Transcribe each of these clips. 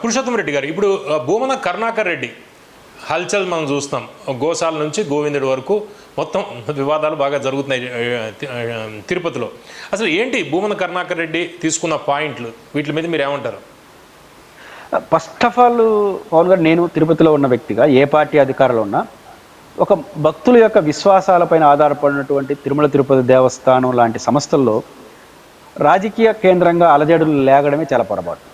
పురుషోత్తం రెడ్డి గారు ఇప్పుడు భూమన కరుణాకర్ రెడ్డి హల్చల్ మనం చూస్తాం గోశాల నుంచి గోవిందుడి వరకు మొత్తం వివాదాలు బాగా జరుగుతున్నాయి తిరుపతిలో. అసలు ఏంటి భూమన కరుణాకర్ రెడ్డి తీసుకున్న పాయింట్లు? వీటి మీద మీరు ఏమంటారు? ఫస్ట్ ఆఫ్ ఆల్ పవన్ గారు నేను తిరుపతిలో ఉన్న వ్యక్తిగా ఏ పార్టీ అధికారంలో ఉన్నా ఒక భక్తుల యొక్క విశ్వాసాలపైన ఆధారపడినటువంటి తిరుమల తిరుపతి దేవస్థానం లాంటి సంస్థల్లో రాజకీయ కేంద్రంగా అలజడులు లేగడమే చాలా పొరపాటు.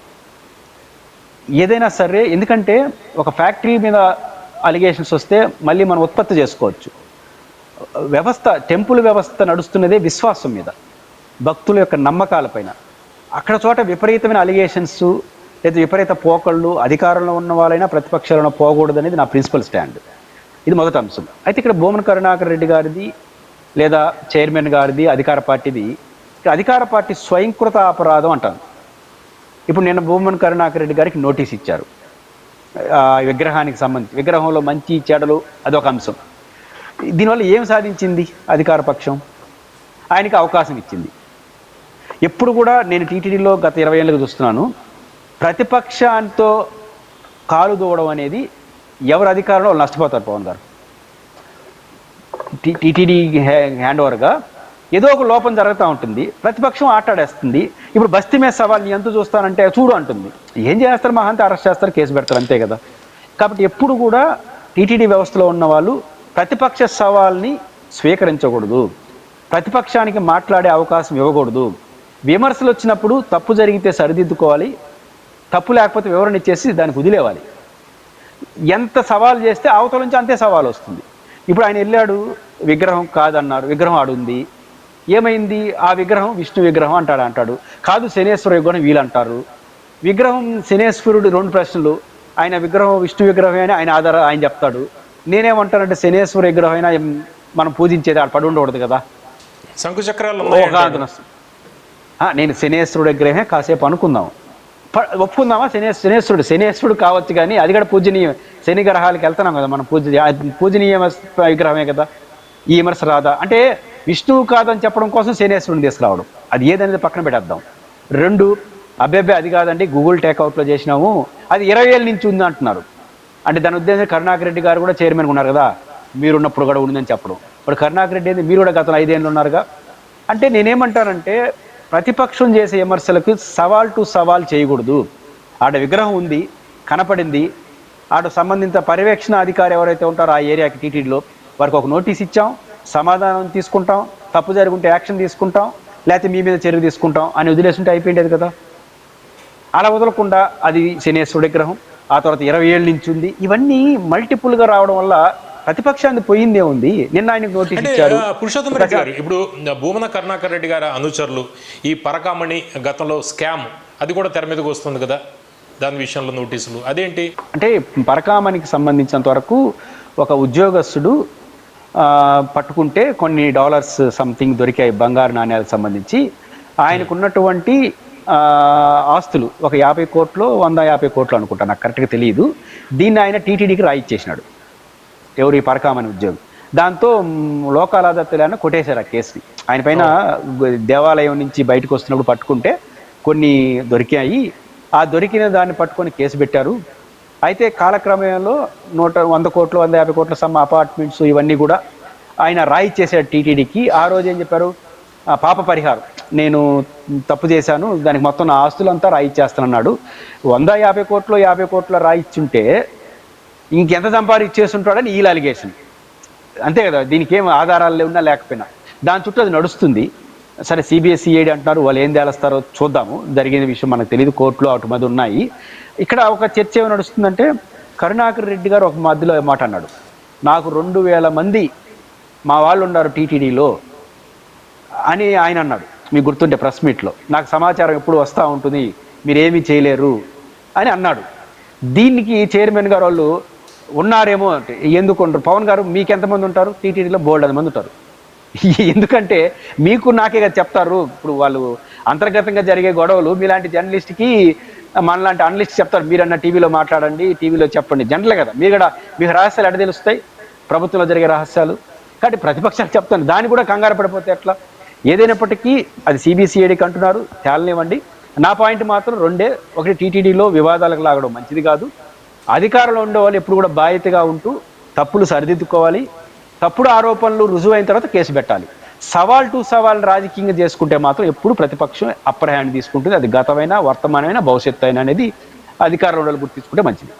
ఏదైనా సరే ఎందుకంటే ఒక ఫ్యాక్టరీ మీద అలిగేషన్స్ వస్తే మళ్ళీ మనం ఉత్పత్తి చేసుకోవచ్చు. వ్యవస్థ టెంపుల్ వ్యవస్థ నడుస్తున్నదే విశ్వాసం మీద భక్తుల యొక్క నమ్మకాలపైన అక్కడ చోట విపరీతమైన అలిగేషన్స్ లేదా విపరీత పోకళ్ళు అధికారంలో ఉన్న వాళ్ళైనా ప్రతిపక్షాలను పోకూడదు అనేది నా ప్రిన్సిపల్ స్టాండ్ ఇది మొదటి అంశం. అయితే ఇక్కడ భూమన్ కరుణాకర్ రెడ్డి గారిది లేదా చైర్మన్ గారిది అధికార పార్టీది. అధికార పార్టీ స్వయంకృత అపరాధం అంటాను ఇప్పుడు నిన్న భూమన్ కరుణాకర్ రెడ్డి గారికి నోటీస్ ఇచ్చారు. విగ్రహానికి సంబంధించి విగ్రహంలో మంచి చెడలు అదొక అంశం. దీనివల్ల ఏం సాధించింది అధికార పక్షం? ఆయనకి అవకాశం ఇచ్చింది. ఎప్పుడు కూడా నేను టీటీడీలో గత ఇరవై ఏళ్ళకి చూస్తున్నాను ప్రతిపక్షాంతో కాలు దూవడం అనేది ఎవరు అధికారంలో వాళ్ళు నష్టపోతారు పవన్ గారు. టీటీడీ హ్యా- హ్యాండ్ ఓవర్గా ఏదో ఒక లోపం జరుగుతూ ఉంటుంది ప్రతిపక్షం ఆటాడేస్తుంది ఇప్పుడు బస్తీ మీద సవాల్ నీ ఎంత చూస్తానంటే చూడు అంటుంది. ఏం చేస్తారు మహా అంతా అరెస్ట్ చేస్తారు కేసు పెడతారు అంతే కదా. కాబట్టి ఎప్పుడు కూడా టీటీడీ వ్యవస్థలో ఉన్న వాళ్ళు ప్రతిపక్ష సవాల్ని స్వీకరించకూడదు. ప్రతిపక్షానికి మాట్లాడే అవకాశం ఇవ్వకూడదు. విమర్శలు వచ్చినప్పుడు తప్పు జరిగితే సరిదిద్దుకోవాలి. తప్పు లేకపోతే వివరణ ఇచ్చేసి దానికి వదిలేవాలి. ఎంత సవాల్ చేస్తే అవతల నుంచి అంతే సవాల్ వస్తుంది. ఇప్పుడు ఆయన వెళ్ళాడు విగ్రహం కాదన్నారు విగ్రహం ఆడుంది. ఏమైంది? ఆ విగ్రహం విష్ణు విగ్రహం అంటాడు అంటాడు. కాదు శనేశ్వర విగ్రహం వీళ్ళు అంటారు విగ్రహం శనేశ్వరుడు రెండు ప్రశ్నలు. ఆయన విగ్రహం విష్ణు విగ్రహమే అని ఆయన ఆధార ఆయన చెప్తాడు. నేనేమంటానంటే శనేశ్వర విగ్రహం అయినా మనం పూజించేది ఆడ పడి ఉండకూడదు కదా. శంకు చక్రాలు ఒక ఉన్నాయి అంటాడు. ఆందోళన. ఆ, నేను శనేశ్వరుడు విగ్రహమే కాసేపు అనుకుందాం. ఒప్పుకుందామా? శనే శనేశ్వరుడు శనేశ్వరుడు కావచ్చు కానీ అది కూడా పూజనీయం శని గ్రహాలకు వెళ్తున్నాం కదా మనం పూజ పూజనీయ విగ్రహమే కదా. ఈ విమర్శ రాదా? అంటే విష్ణువు కాదని చెప్పడం కోసం శనేశ్వరుని తీసుకురావడం. అది ఏదనేది పక్కన పెట్టేద్దాం. రెండు అబ్బాయి అది కాదండి గూగుల్ టేక్అవుట్లో చేసినాము. అది ఇరవై ఏళ్ళ నుంచి ఉంది అంటున్నారు. అంటే దాని ఉద్దేశం కరుణాకర్ రెడ్డి గారు కూడా చైర్మన్ ఉన్నారు కదా మీరున్నప్పుడు కూడా ఉందని చెప్పడం. ఇప్పుడు కరుణాకర్ రెడ్డి ఏంది? మీరు కూడా గతంలో ఐదేళ్ళు ఉన్నారుగా. అంటే నేనేమంటానంటే ప్రతిపక్షం చేసే విమర్శలకు సవాల్ టు సవాల్ చేయకూడదు. ఆడ విగ్రహం ఉంది కనపడింది ఆడ సంబంధిత పర్యవేక్షణ అధికారి ఎవరైతే ఉంటారో ఆ ఏరియాకి టీటీడీలో వారికి ఒక నోటీస్ ఇచ్చాం. సమాధానం తీసుకుంటాం తప్పు జరుగుంటే యాక్షన్ తీసుకుంటాం లేకపోతే మీ మీద చర్య తీసుకుంటాం అని వదిలేస్తుంటే అయిపోయిండేది కదా. అలా వదలకుండా అది శనేశ్వరుడి విగ్రహం ఆ తర్వాత ఇరవై ఏళ్ళ నుంచి ఉంది. ఇవన్నీ మల్టిపుల్గా రావడం వల్ల ప్రతిపక్షాన్ని పోయిందే ఉంది. నిన్న ఆయనకు నోటీస్ ఇచ్చారు. ఆ, పురుషోత్తం రెడ్డి గారు ఇప్పుడు భూమన కరుణాకర్ రెడ్డి గారి అనుచరులు ఈ పరకామణి గతంలో స్కామ్ అది కూడా తెర మీదకి వస్తుంది కదా దాని విషయంలో నోటీసులు అదేంటి? అంటే పరకామణికి సంబంధించినంత వరకు ఒక ఉద్యోగస్తుడు పట్టుకుంటే కొన్ని డాలర్స్ సంథింగ్ దొరికాయి బంగారు నాణ్యాలకు సంబంధించి. ఆయనకున్నటువంటి ఆస్తులు ఒక యాభై కోట్లు వంద యాభై కోట్లు అనుకుంటా నాకు కరెక్ట్గా తెలియదు. దీన్ని ఆయన టీటీడీకి రాయిచ్చేసినాడు. ఎవరు ఈ పరకామని ఉద్యోగం. దాంతో మ్, లోక్ అదాలత్లో కొట్టేశారు ఆ కేసుని. ఆయన పైన దేవాలయం నుంచి బయటకు వస్తున్నప్పుడు పట్టుకుంటే కొన్ని దొరికాయి. ఆ దొరికిన దాన్ని పట్టుకొని కేసు పెట్టారు. అయితే కాలక్రమంలో నూట వంద కోట్లు వంద యాభై కోట్ల సమ్ అపార్ట్మెంట్స్ ఇవన్నీ కూడా ఆయన రాయి చేశాడు టీటీడీకి. ఆ రోజు ఏం చెప్పారు? ఆ పాప పరిహారం. నేను తప్పు చేశాను దానికి మొత్తం నా ఆస్తులంతా రాయి ఇచ్చేస్తానన్నాడు. వంద యాభై కోట్లు యాభై కోట్ల రాయిచ్చుంటే ఇంకెంత సంపాదించేస్తుంటాడని ఈ అలిగేషన్ అంతే కదా దీనికి ఏం ఆధారాలు లేవున్నా లేకపోయినా. దాని చుట్టూ అది నడుస్తుంది. సరే సిబిఎస్ఈడి అంటున్నారు వాళ్ళు ఏం తేలుస్తారో చూద్దాము. జరిగిన విషయం మనకు తెలియదు కోర్టులో అటు మీద ఉన్నాయి. ఇక్కడ ఒక చర్చ ఏమి నడుస్తుందంటే కరుణాకర్ రెడ్డి గారు ఒక మధ్యలో మాట అన్నాడు. నాకు రెండు వేల మంది మా వాళ్ళు ఉన్నారు టీటీడీలో అని ఆయన అన్నాడు. మీకు గుర్తుంటే ప్రెస్ మీట్లో. నాకు సమాచారం ఎప్పుడు వస్తూ ఉంటుంది మీరేమీ చేయలేరు అని అన్నాడు. దీనికి చైర్మన్ గారు వాళ్ళు ఉన్నారేమో అంటే ఎందుకు ఉండరు? పవన్ గారు మీకు ఎంతమంది ఉంటారు? టీటీడీలో బోల్డ్ మంది ఉంటారు. ఎందుకంటే మీకు నాకే కదా చెప్తారు. ఇప్పుడు వాళ్ళు అంతర్గతంగా జరిగే గొడవలు మీలాంటి జర్నలిస్ట్కి మనలాంటి అనలిస్ట్ చెప్తారు. మీరన్న టీవీలో మాట్లాడండి టీవీలో చెప్పండి. జనరల్ కదా. మీరు కూడా మీకు రహస్యాలు ఎడ తెలుస్తాయి? ప్రభుత్వంలో జరిగే రహస్యాలు. కాబట్టి ప్రతిపక్షాలు చెప్తాను. దాన్ని కూడా కంగారు పడిపోతే ఎట్లా? ఏదైనప్పటికీ అది సిబిసిఐడికి అంటున్నారు తేలనివ్వండి. నా పాయింట్ మాత్రం రెండే. ఒకటి టీటీడీలో వివాదాలకు లాగడం మంచిది కాదు. అధికారంలో ఉండే వాళ్ళు ఎప్పుడు కూడా బాధ్యతగా ఉంటూ తప్పులు సరిదిద్దుకోవాలి. తప్పుడు ఆరోపణలు రుజువైన తర్వాత కేసు పెట్టాలి. సవాల్ టు సవాల్ రాజకీయంగా చేసుకుంటే మాత్రం ఎప్పుడు ప్రతిపక్షం అప్పర్ హ్యాండ్ తీసుకుంటుంది. అది గతమైన వర్తమానమైన భవిష్యత్తు అయినా అనేది అధికారంలో ఉండే గుర్తించుకుంటే మంచిది.